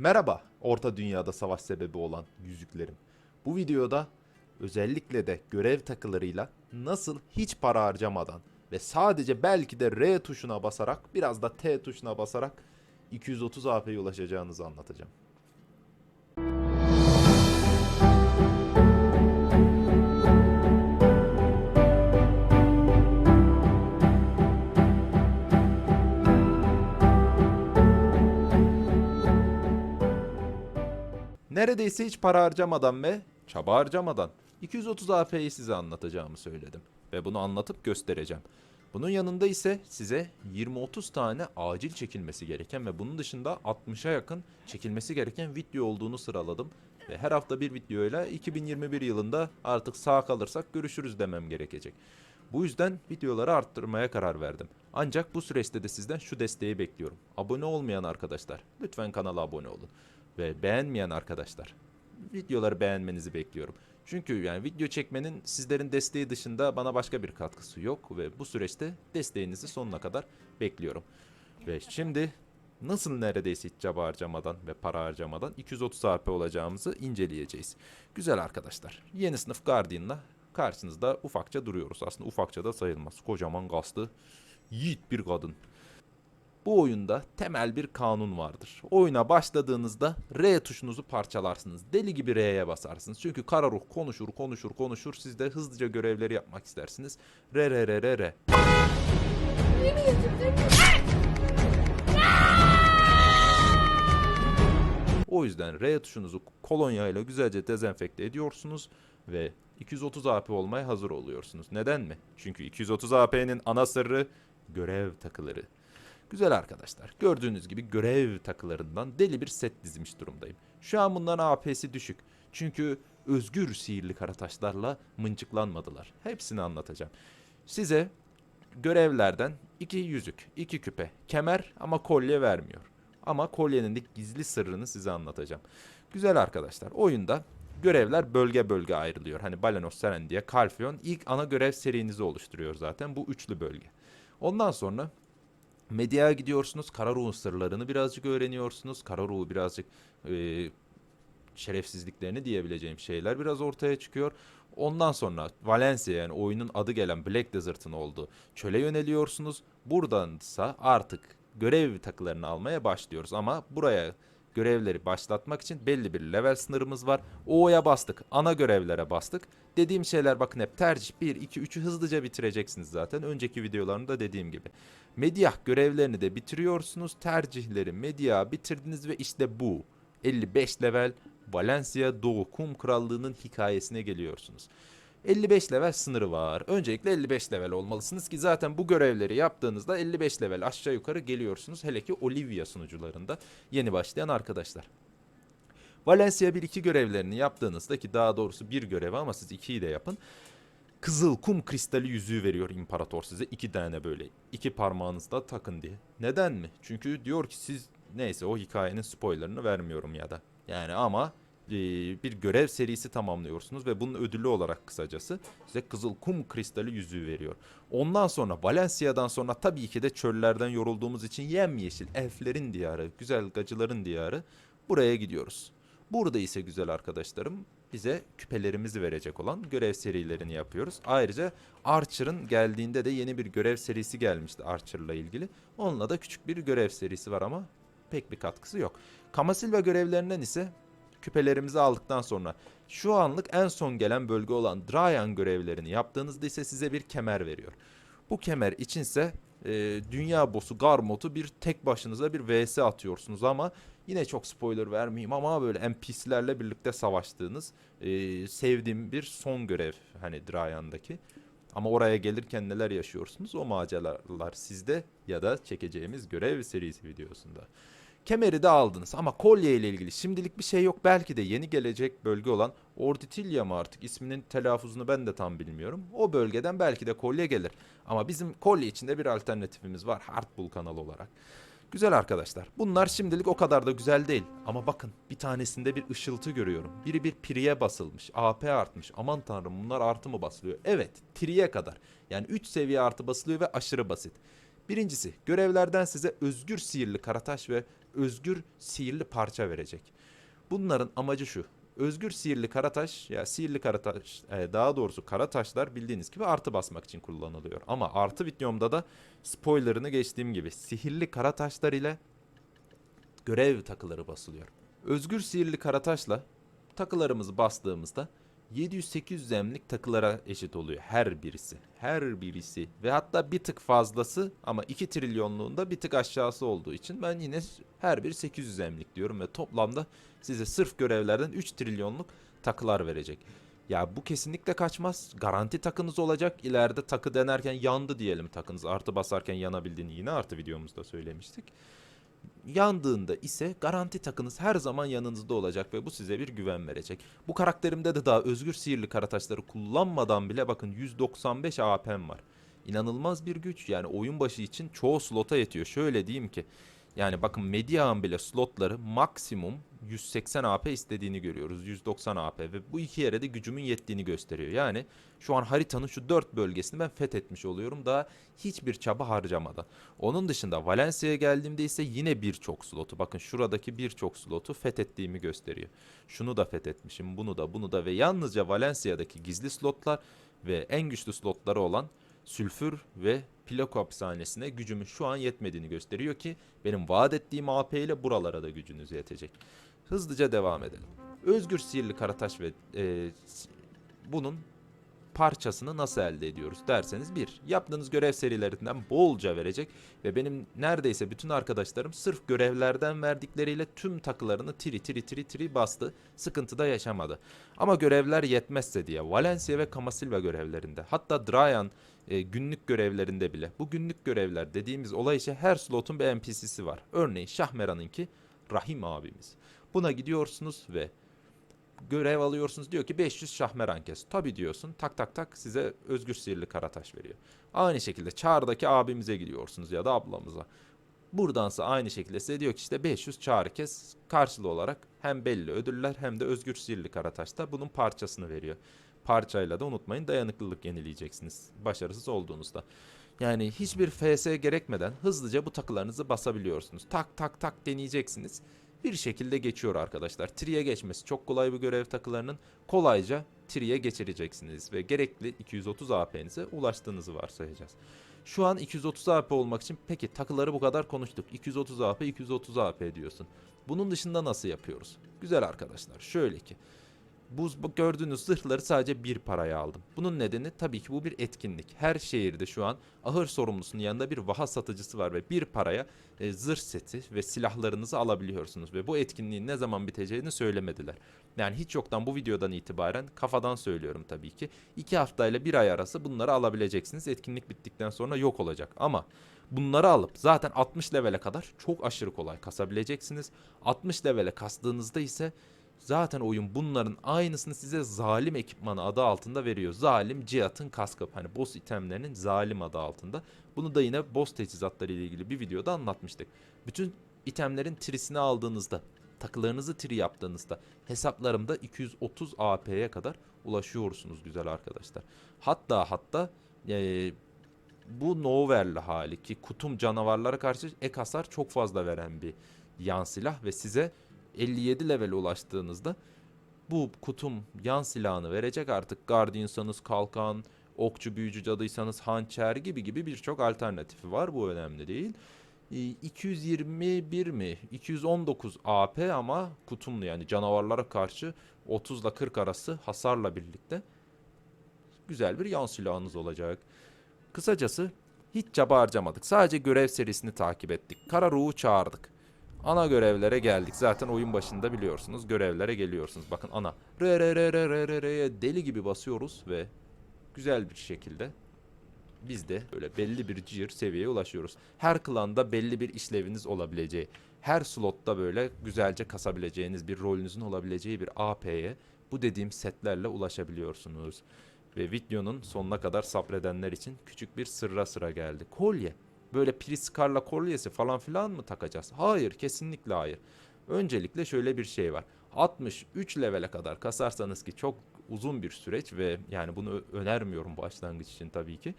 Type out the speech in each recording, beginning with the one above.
Merhaba, Orta Dünya'da savaş sebebi olan yüzüklerim. Bu videoda özellikle de görev takılarıyla nasıl hiç para harcamadan ve sadece belki de R tuşuna basarak biraz da T tuşuna basarak 230 AP'ye ulaşacağınızı anlatacağım. Neredeyse hiç para harcamadan ve çaba harcamadan 230 AP'yi size anlatacağımı söyledim. Ve bunu anlatıp göstereceğim. Bunun yanında ise size 20-30 tane acil çekilmesi gereken ve bunun dışında 60'a yakın çekilmesi gereken video olduğunu sıraladım. Ve her hafta bir videoyla 2021 yılında artık sağ kalırsak görüşürüz demem gerekecek. Bu yüzden videoları arttırmaya karar verdim. Ancak bu süreçte de sizden şu desteği bekliyorum. Abone olmayan arkadaşlar lütfen kanala abone olun. Ve beğenmeyen arkadaşlar videoları beğenmenizi bekliyorum. Çünkü yani video çekmenin sizlerin desteği dışında bana başka bir katkısı yok ve bu süreçte desteğinizi sonuna kadar bekliyorum. Ve şimdi nasıl neredeyse hiç çaba harcamadan ve para harcamadan 230 AP olacağımızı inceleyeceğiz. Güzel arkadaşlar. Yeni sınıf Guardian'la karşınızda ufakça duruyoruz. Aslında ufakça da sayılmaz. Kocaman kaslı yiğit bir kadın. Bu oyunda temel bir kanun vardır. Oyuna başladığınızda R tuşunuzu parçalarsınız. Deli gibi R'ye basarsınız. Çünkü kara ruh konuşur, konuşur, konuşur. Siz de hızlıca görevleri yapmak istersiniz. R, R, R, R, R. O yüzden R tuşunuzu kolonya ile güzelce dezenfekte ediyorsunuz ve 230 AP olmaya hazır oluyorsunuz. Neden mi? Çünkü 230 AP'nin ana sırrı görev takıları. Güzel arkadaşlar. Gördüğünüz gibi görev takılarından deli bir set dizmiş durumdayım. Şu an bunların AP'si düşük. Çünkü özgür sihirli karataşlarla mıncıklanmadılar. Hepsini anlatacağım. Size görevlerden iki yüzük, iki küpe, kemer ama kolye vermiyor. Ama kolyenin de gizli sırrını size anlatacağım. Güzel arkadaşlar. Oyunda görevler bölge bölge ayrılıyor. Hani Balanos, Serendia, Kalfion ilk ana görev serinizi oluşturuyor zaten bu üçlü bölge. Ondan sonra Medyaya gidiyorsunuz. Kara ruhun sırlarını birazcık öğreniyorsunuz. Kara birazcık e, şerefsizliklerini diyebileceğim şeyler biraz ortaya çıkıyor. Ondan sonra Valencia yani oyunun adı gelen Black Desert'ın olduğu çöle yöneliyorsunuz. Buradansa artık görev takılarını almaya başlıyoruz. Ama buraya görevleri başlatmak için belli bir level sınırımız var. O'ya bastık. Ana görevlere bastık. Dediğim şeyler bakın hep tercih 1, 2, 3'ü hızlıca bitireceksiniz zaten. Önceki videolarımda dediğim gibi. Medyah görevlerini de bitiriyorsunuz. Tercihleri medya bitirdiniz ve işte bu 55 level Valencia Doğu Kum Krallığı'nın hikayesine geliyorsunuz. 55 level sınırı var. Öncelikle 55 level olmalısınız ki zaten bu görevleri yaptığınızda 55 level aşağı yukarı geliyorsunuz. Hele ki Olivia sunucularında yeni başlayan arkadaşlar. Valencia 1-2 görevlerini yaptığınızda ki daha doğrusu bir görevi ama siz 2'yi de yapın. Kızıl kum kristali yüzüğü veriyor imparator size iki tane böyle iki parmağınızda takın diye. Neden mi? Çünkü diyor ki siz neyse o hikayenin spoilerını vermiyorum ya da. Yani ama e, bir görev serisi tamamlıyorsunuz ve bunun ödülü olarak kısacası size kızıl kum kristali yüzüğü veriyor. Ondan sonra Valencia'dan sonra tabii ki de çöllerden yorulduğumuz için yemyeşil elflerin diyarı, güzel gacıların diyarı buraya gidiyoruz. Burada ise güzel arkadaşlarım bize küpelerimizi verecek olan görev serilerini yapıyoruz. Ayrıca Archer'ın geldiğinde de yeni bir görev serisi gelmişti Archer'la ilgili. Onunla da küçük bir görev serisi var ama pek bir katkısı yok. Kamasilva görevlerinden ise küpelerimizi aldıktan sonra şu anlık en son gelen bölge olan Drayan görevlerini yaptığınızda ise size bir kemer veriyor. Bu kemer içinse e, dünya boss'u Garmot'u bir tek başınıza bir vs atıyorsunuz ama yine çok spoiler vermeyeyim ama böyle NPC'lerle birlikte savaştığınız e, sevdiğim bir son görev hani Drayan'daki. Ama oraya gelirken neler yaşıyorsunuz o maceralar sizde ya da çekeceğimiz görev serisi videosunda. Kemeri de aldınız ama kolye ile ilgili şimdilik bir şey yok. Belki de yeni gelecek bölge olan Orditilya mı artık isminin telaffuzunu ben de tam bilmiyorum. O bölgeden belki de kolye gelir. Ama bizim kolye içinde bir alternatifimiz var Hardbull kanalı olarak. Güzel arkadaşlar. Bunlar şimdilik o kadar da güzel değil. Ama bakın bir tanesinde bir ışıltı görüyorum. Biri bir priye basılmış. AP artmış. Aman tanrım bunlar artı mı basılıyor? Evet. Triye kadar. Yani 3 seviye artı basılıyor ve aşırı basit. Birincisi görevlerden size özgür sihirli karataş ve özgür sihirli parça verecek. Bunların amacı şu. Özgür sihirli karataş ya sihirli karataş e, daha doğrusu kara taşlar bildiğiniz gibi artı basmak için kullanılıyor. Ama artı videomda da spoilerını geçtiğim gibi sihirli kara taşlar ile görev takıları basılıyor. Özgür sihirli karataşla takılarımızı bastığımızda 700-800 emlik takılara eşit oluyor her birisi. Her birisi ve hatta bir tık fazlası ama 2 trilyonluğunda bir tık aşağısı olduğu için ben yine her bir 800 emlik diyorum ve toplamda size sırf görevlerden 3 trilyonluk takılar verecek. Ya bu kesinlikle kaçmaz. Garanti takınız olacak. İleride takı denerken yandı diyelim takınız. Artı basarken yanabildiğini yine artı videomuzda söylemiştik. Yandığında ise garanti takınız her zaman yanınızda olacak ve bu size bir güven verecek. Bu karakterimde de daha özgür sihirli karataşları kullanmadan bile bakın 195 AP'm var. İnanılmaz bir güç yani oyun başı için çoğu slota yetiyor. Şöyle diyeyim ki yani bakın Media'nın bile slotları maksimum 180 AP istediğini görüyoruz. 190 AP ve bu iki yere de gücümün yettiğini gösteriyor. Yani şu an haritanın şu dört bölgesini ben fethetmiş oluyorum daha hiçbir çaba harcamadan. Onun dışında Valencia'ya geldiğimde ise yine birçok slotu bakın şuradaki birçok slotu fethettiğimi gösteriyor. Şunu da fethetmişim bunu da bunu da ve yalnızca Valencia'daki gizli slotlar ve en güçlü slotları olan Sülfür ve Plako hapishanesine gücümün şu an yetmediğini gösteriyor ki benim vaat ettiğim AP ile buralara da gücünüz yetecek. Hızlıca devam edelim. Özgür sihirli karataş ve e, bunun parçasını nasıl elde ediyoruz derseniz bir yaptığınız görev serilerinden bolca verecek ve benim neredeyse bütün arkadaşlarım sırf görevlerden verdikleriyle tüm takılarını tiri tiri tiri tiri bastı sıkıntı da yaşamadı. Ama görevler yetmezse diye Valencia ve Kamasilva görevlerinde hatta Drayan e, günlük görevlerinde bile bu günlük görevler dediğimiz olay işe her slotun bir NPC'si var. Örneğin Şahmeran'ınki Rahim abimiz. Buna gidiyorsunuz ve görev alıyorsunuz. Diyor ki 500 şahmeran kes. Tabi diyorsun. Tak tak tak size özgür sihirli karataş veriyor. Aynı şekilde çağrıdaki abimize gidiyorsunuz ya da ablamıza. Buradansa aynı şekilde size diyor ki işte 500 çağrı kes karşılığı olarak hem belli ödüller hem de özgür sihirli karataş da bunun parçasını veriyor. Parçayla da unutmayın dayanıklılık yenileyeceksiniz başarısız olduğunuzda. Yani hiçbir FS gerekmeden hızlıca bu takılarınızı basabiliyorsunuz. Tak tak tak deneyeceksiniz bir şekilde geçiyor arkadaşlar. Tri'ye geçmesi çok kolay bu görev takılarının. Kolayca Tri'ye geçireceksiniz ve gerekli 230 AP'nize ulaştığınızı varsayacağız. Şu an 230 AP olmak için peki takıları bu kadar konuştuk. 230 AP, 230 AP diyorsun. Bunun dışında nasıl yapıyoruz? Güzel arkadaşlar. Şöyle ki bu gördüğünüz zırhları sadece bir paraya aldım. Bunun nedeni tabii ki bu bir etkinlik. Her şehirde şu an ahır sorumlusunun yanında bir vaha satıcısı var ve bir paraya e, zırh seti ve silahlarınızı alabiliyorsunuz. Ve bu etkinliğin ne zaman biteceğini söylemediler. Yani hiç yoktan bu videodan itibaren kafadan söylüyorum tabii ki. iki haftayla bir ay arası bunları alabileceksiniz. Etkinlik bittikten sonra yok olacak. Ama bunları alıp zaten 60 levele kadar çok aşırı kolay kasabileceksiniz. 60 levele kastığınızda ise Zaten oyun bunların aynısını size zalim ekipmanı adı altında veriyor. Zalim Cihat'ın kaskı. Hani boss itemlerinin zalim adı altında. Bunu da yine boss teçhizatları ile ilgili bir videoda anlatmıştık. Bütün itemlerin trisini aldığınızda, takılarınızı tri yaptığınızda hesaplarımda 230 AP'ye kadar ulaşıyorsunuz güzel arkadaşlar. Hatta hatta eee, bu Nover'li hali ki kutum canavarlara karşı ek hasar çok fazla veren bir yan silah ve size 57 levele ulaştığınızda bu kutum yan silahını verecek artık Guardian'sanız kalkan, okçu büyücü cadıysanız hançer gibi gibi birçok alternatifi var bu önemli değil. Ee, 221 mi 219 AP ama kutumlu yani canavarlara karşı 30 ile 40 arası hasarla birlikte güzel bir yan silahınız olacak. Kısacası hiç çaba harcamadık. Sadece görev serisini takip ettik. Kara Ruh'u çağırdık. Ana görevlere geldik. Zaten oyun başında biliyorsunuz görevlere geliyorsunuz. Bakın ana re re re re re re re deli gibi basıyoruz ve güzel bir şekilde biz de böyle belli bir tier seviyeye ulaşıyoruz. Her klanda belli bir işleviniz olabileceği, her slotta böyle güzelce kasabileceğiniz bir rolünüzün olabileceği bir AP'ye bu dediğim setlerle ulaşabiliyorsunuz. Ve videonun sonuna kadar sabredenler için küçük bir sırra sıra geldi. Kolye. Böyle Priscar'la kolyesi falan filan mı takacağız? Hayır, kesinlikle hayır. Öncelikle şöyle bir şey var. 63 levele kadar kasarsanız ki çok uzun bir süreç ve yani bunu önermiyorum başlangıç için tabii ki.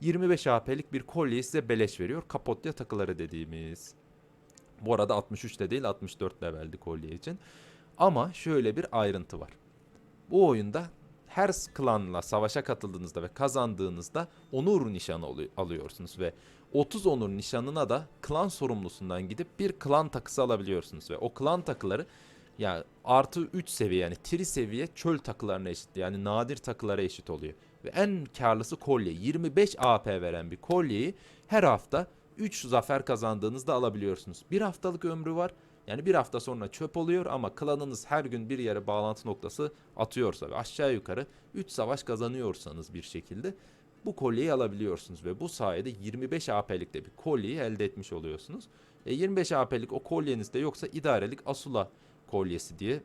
25 AP'lik bir kolyeyi size beleş veriyor. Kapotya takıları dediğimiz. Bu arada 63 de değil 64 leveldi kolye için. Ama şöyle bir ayrıntı var. Bu oyunda her klanla savaşa katıldığınızda ve kazandığınızda onur nişanı alıyorsunuz ve 30 onur nişanına da klan sorumlusundan gidip bir klan takısı alabiliyorsunuz ve o klan takıları ya artı 3 seviye yani tri seviye çöl takılarına eşit yani nadir takılara eşit oluyor. Ve en karlısı kolye 25 AP veren bir kolyeyi her hafta 3 zafer kazandığınızda alabiliyorsunuz. Bir haftalık ömrü var. Yani bir hafta sonra çöp oluyor ama klanınız her gün bir yere bağlantı noktası atıyorsa ve aşağı yukarı 3 savaş kazanıyorsanız bir şekilde bu kolyeyi alabiliyorsunuz ve bu sayede 25 AP'lik de bir kolyeyi elde etmiş oluyorsunuz. E 25 AP'lik o kolyeniz de yoksa idarelik Asula kolyesi diye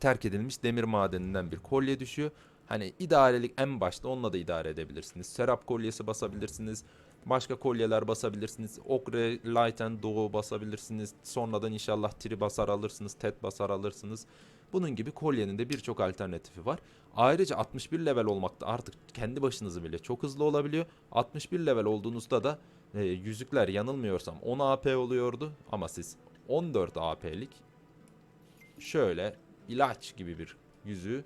terk edilmiş demir madeninden bir kolye düşüyor. Hani idarelik en başta onunla da idare edebilirsiniz. Serap kolyesi basabilirsiniz. Başka kolyeler basabilirsiniz. Okre, Light and Doğu basabilirsiniz. Sonradan inşallah Tri basar alırsınız. Tet basar alırsınız. Bunun gibi kolyenin de birçok alternatifi var. Ayrıca 61 level olmakta artık kendi başınıza bile çok hızlı olabiliyor. 61 level olduğunuzda da e, yüzükler yanılmıyorsam 10 AP oluyordu. Ama siz 14 AP'lik şöyle ilaç gibi bir yüzüğü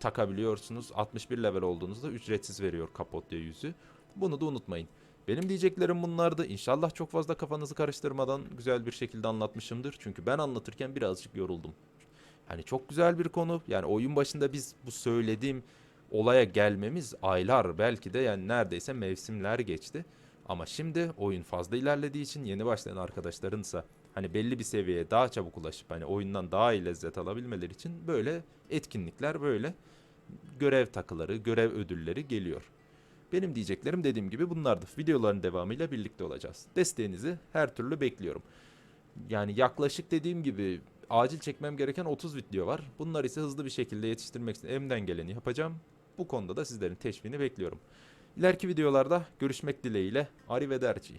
takabiliyorsunuz. 61 level olduğunuzda ücretsiz veriyor Kapotya yüzüğü. Bunu da unutmayın. Benim diyeceklerim bunlardı. İnşallah çok fazla kafanızı karıştırmadan güzel bir şekilde anlatmışımdır. Çünkü ben anlatırken birazcık yoruldum. Hani çok güzel bir konu. Yani oyun başında biz bu söylediğim olaya gelmemiz aylar belki de yani neredeyse mevsimler geçti. Ama şimdi oyun fazla ilerlediği için yeni başlayan arkadaşlarınsa hani belli bir seviyeye daha çabuk ulaşıp hani oyundan daha iyi lezzet alabilmeleri için böyle etkinlikler böyle görev takıları, görev ödülleri geliyor. Benim diyeceklerim dediğim gibi bunlardı. Videoların devamıyla birlikte olacağız. Desteğinizi her türlü bekliyorum. Yani yaklaşık dediğim gibi acil çekmem gereken 30 video var. Bunlar ise hızlı bir şekilde yetiştirmek için elimden geleni yapacağım. Bu konuda da sizlerin teşvini bekliyorum. İleriki videolarda görüşmek dileğiyle. Arrivederci.